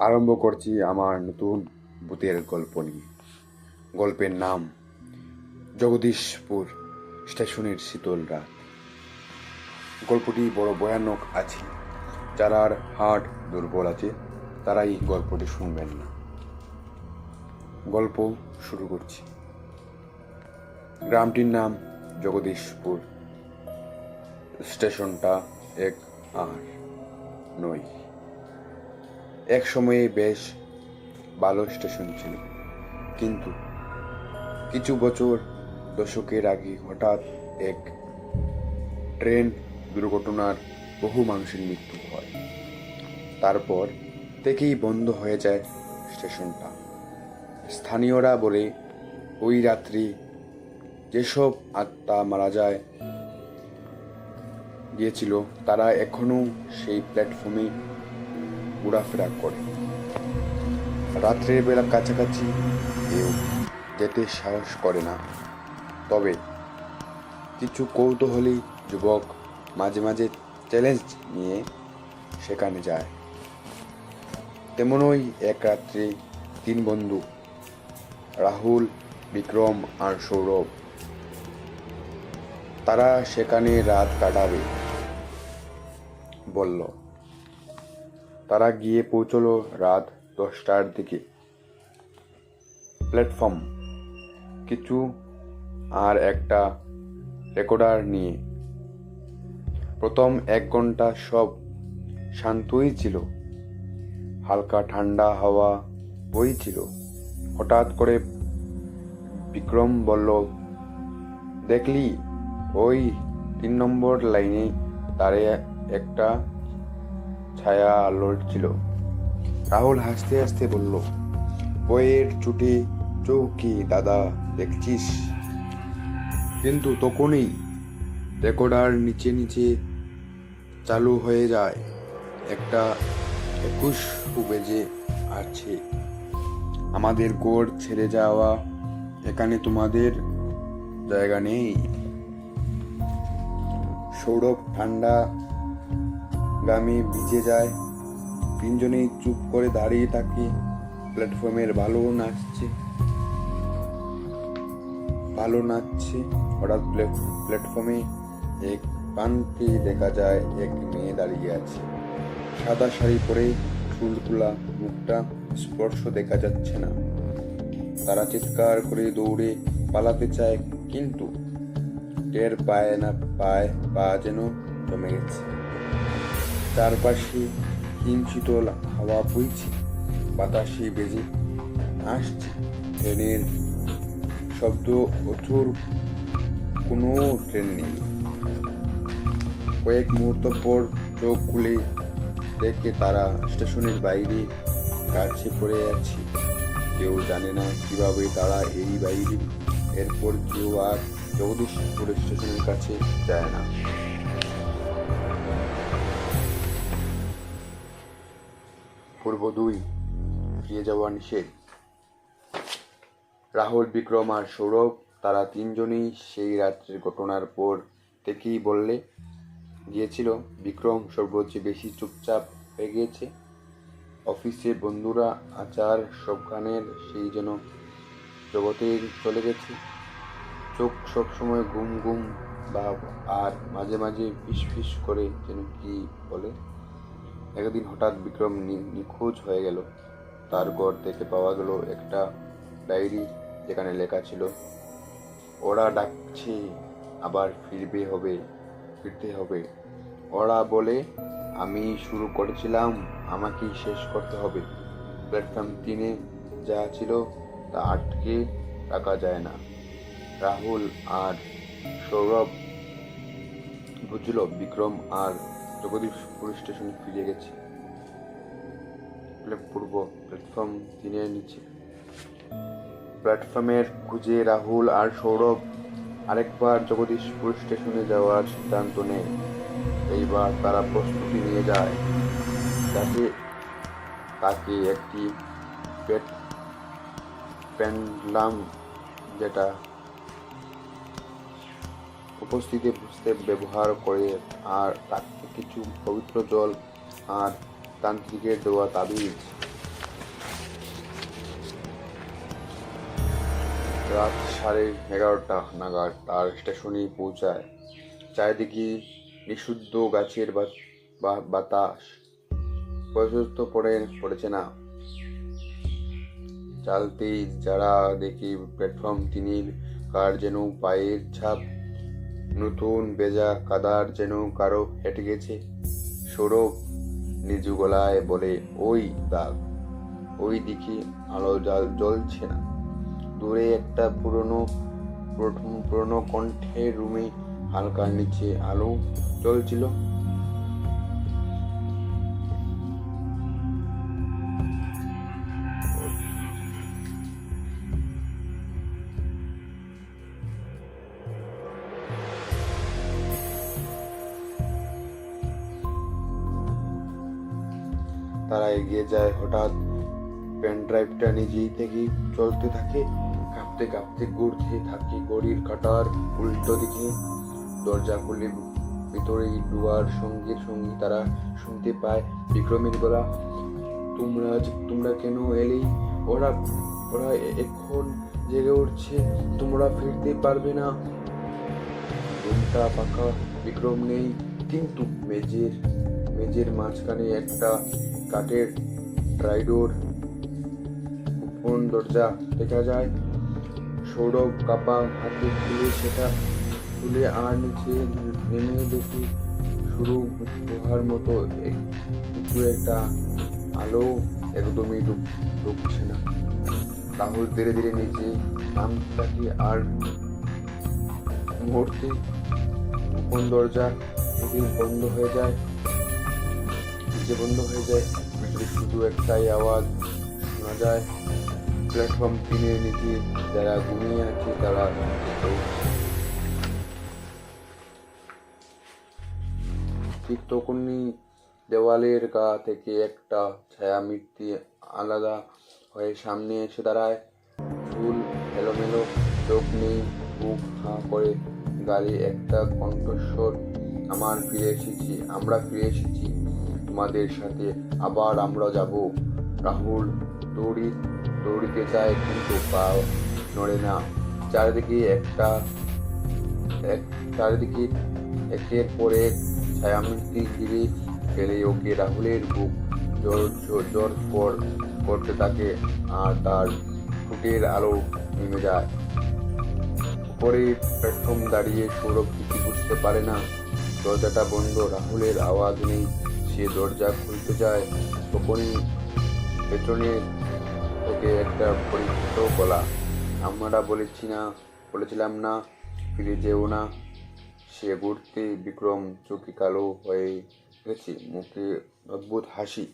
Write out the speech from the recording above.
আরম্ভ করছি আমার নতুন ভূতের গল্প নিয়ে। গল্পের নাম জগদীশপুর স্টেশনের শীতল রাত। গল্পটি বড় ভয়ানক আছে। যারার হার্ট দুর্বল আছে, তারাই গল্পটি শুনবেন না। গল্প শুরু করছি। গ্রামটির নাম জগদীশপুর। স্টেশনটা এক আর নয়। এক সময়ে বেশ ভালো স্টেশন ছিল। কিন্তু কিছু বছর দশকের আগে হঠাৎ এক ট্রেন দুর্ঘটনার বহু মানুষের মৃত্যু হয়। তারপর থেকেই বন্ধ হয়ে যায় স্টেশনটা স্থানীয়রা বলে, ওই রাত্রি যেসব আত্মা মারা যায়, গিয়েছিল, তারা এখনও সেই প্ল্যাটফর্মে ঘোরাফেরা করে। রাত্রের বেলা কাছাকাছি কেউ যেতে সাহস করে না। তবে কিছু কৌতূহলী যুবক মাঝে মাঝে চ্যালেঞ্জ নিয়ে সেখানে যায়। তেমনই এক রাত্রে তিন বন্ধু, রাহুল, বিক্রম আর সৌরভ। তারা সেখানে রাত কাটাবে, বলল। তারা গিয়ে পৌঁছলো রাত দশটার দিকে। প্ল্যাটফর্ম, কিছু আর একটা রেকর্ডার নিয়ে। প্রথম এক ঘণ্টা সব শান্তই ছিল। হালকা ঠান্ডা হাওয়া বইছিল হঠাৎ করে বিক্রম বলল, দেখলি, ওই তিন নম্বর লাইনে দাঁড়িয়ে একটা ছায়া লড়ছিল। রাহুল হাসতে হাসতে বলল, বইয়ের চুটি চৌকি, দাদা, দেখছিস? কিন্তু তখনই রেকর্ডার নিচে নিচে চালু হয়ে যায়। একটা একুশ বেজে আছে। আমাদের গোড় ছেড়ে যাওয়া এখানে তোমাদের জায়গা নেই। সৌরভ ঠান্ডা গামে ভিজে যায়। তিনজনেই চুপ করে দাঁড়িয়ে থাকে। প্ল্যাটফর্মের ভালো নাচছে। ভালো নাচছে। হঠাৎ প্ল্যাট- প্ল্যাটফর্মে এক প্রান্তে দেখা যায়। এক মেয়ে দাঁড়িয়ে আছে। সাদা শাড়ি পরে চুলগুলা মুখটা স্পর্শ দেখা যাচ্ছে না। তারা চিৎকার করে দৌড়ে পালাতে চায়, কিন্তু টের পায় না, পায়, পা যেন জমে গেছে। চারপাশে হিমশীতল হাওয়া বইছে, বাতাসে বেজে আসছে ট্রেনের শব্দ প্রচুর কোনো ট্রেন নেই। কয়েক মুহূর্ত পর চোখ খুলে দেখে তারা স্টেশনের বাইরে কাছে পড়ে আছে। কেউ জানে না কীভাবে তারা এই বাইরে, এরপর কেউ আর জগদীশপুর স্টেশনের কাছে যায় না। পূর্ব দুই, ফিরে যাওয়া নিষেধ। রাহুল, বিক্রম আর সৌরভ, তারা তিনজনই সেই রাত্রের ঘটনার পর থেকেই বললে গিয়েছিল, বিক্রম সর্বোচ্চ বেশি চুপচাপ হয়ে গিয়েছে। অফিসের বন্ধুরা, আচার, সবখানের সেই যেন জগতে চলে গেছে। চোখ সবসময় ঘুম ঘুম ভাব আর মাঝে মাঝে ফিস ফিস করে যেন কি বলে? একদিন হঠাৎ বিক্রম নিখোঁজ হয়ে গেল। তার ঘর থেকে পাওয়া গেল একটা ডায়েরি যেখানে লেখা ছিল, ওরা ডাকছে, আবার ফিরবে হবে, ফিরতে হবে। ওরা বলে, আমি শুরু করেছিলাম, আমাকেই শেষ করতে হবে। প্ল্যাটফর্ম তিনে যা ছিল তা আটকে রাখা যায় না। রাহুল আর সৌরভ বুঝল বিক্রম আর জগদীশপুর স্টেশনে ফিরে গেছে। পূর্ব প্ল্যাটফর্ম তিনের নিচে। প্ল্যাটফর্মের খুঁজে রাহুল আর সৌরভ আরেকবার জগদীশপুর স্টেশনে যাওয়ার সিদ্ধান্ত নেয়। এইবার তারা প্রস্তুতি নিয়ে যায়। যাতে তাকে একটি পেট পেন্ডলাম যেটা উপস্থিতি বুঝতে ব্যবহার করে আর তাকে কিছু পবিত্র জল আর তান্ত্রিকের দেওয়া তাবিজ রাত সাড়ে এগারোটা নাগাদ তার স্টেশনে পৌঁছায়। চারিদিকে নিষুদ্ধ গাছের বাতাস। প্রশস্ত পড়ে, পড়েছে না। চালতেই যারা দেখি প্ল্যাটফর্ম তিনি কার যেন পায়ের ছাপ নতুন বেজা কাদার যেন কারও হেঁটে গেছে। সৌরভ নিজু গলায় বলে, ওই দাগ, ওই দিকে আলো জাল জ্বলছে না। দূরে একটা পুরনো, পুরনো- কণ্ঠের রুমে হালকা নিচে আলো জ্বলছিল। তারা এগিয়ে যায়। হঠাৎ পেন ড্রাইভটা নিজেই থেকেই চলতে থাকে। কাঁপতে কাঁপতে ঘুরতে থাকে। গড়ির কাটার উল্টো দিকে দরজা খুলে ভিতরে ডুয়ার সঙ্গে সঙ্গে তারা শুনতে পায়, বিক্রমের গলা তোমরা তোমরা কেন এলেই ওরা ওরা এখন জেগে উঠছে। তোমরা ফিরতে পারবে না। রুমটা পাকা বিক্রম নেই, কিন্তু মেজের মেজের মাঝখানে একটা কাঠের ট্রাইডোর, গোপন দরজা দেখা যায়। সৌরভ কাপা হাতে খুলে সেটা খুলে আর নিচে নেমে দেখি শুরু গুহার মতো এক- কিছু একটা আলো একদমই ঢুক ঢুকছে না। রাহুল ধীরে ধীরে নিচে নামতে থাকে আর মুহূর্তে গোপন দরজা বন্ধ হয়ে যায়। যে বন্ধ হয়ে যায় ভিতরে শুধু একটাই আওয়াজ শোনা যায় প্ল্যাটফর্ম তিনের নিচে যারা ঘুমিয়ে আছে, তারা ঠিক তখনই দেওয়ালের গা থেকে একটা ছায়া মূর্তি আলাদা হয়ে সামনে এসে দাঁড়ায়। চুল এলোমেলো চোখ নেই, বুক হাঁ করে গাড়ি, একটা কণ্ঠস্বর, আমার ফিরে এসেছি, আমরা ফিরে এসেছি। তোমাদের সাথে আবার আমরা যাব। রাহুল, দৌড়ি, দৌড়িতে যায় কিন্তু পা নড়ে না। চারিদিকে একটা, এক, চারিদিকে একের পর এক ছায়ামূর্তি ঘিরে ফেলে ওকে রাহুলের বুক জোর জোর জোর কর, করতে থাকে আর তার ফুটের আলো নেমে যায়। উপরে প্ল্যাটফর্ম দাঁড়িয়ে সৌরভ কিছু বুঝতে পারে না। দরজাটা বন্ধ, রাহুলের আওয়াজ নেই। সে দরজা খুলতে যায়, তখনই পেছনে ওকে একটা পরিচিত গলা, আমরা বলেছি না, বলেছিলাম না, ফিরে যেও না। সে ঘুরতে বিক্রম চোখে কালো হয়ে গেছে, মুখে অদ্ভুত হাসি।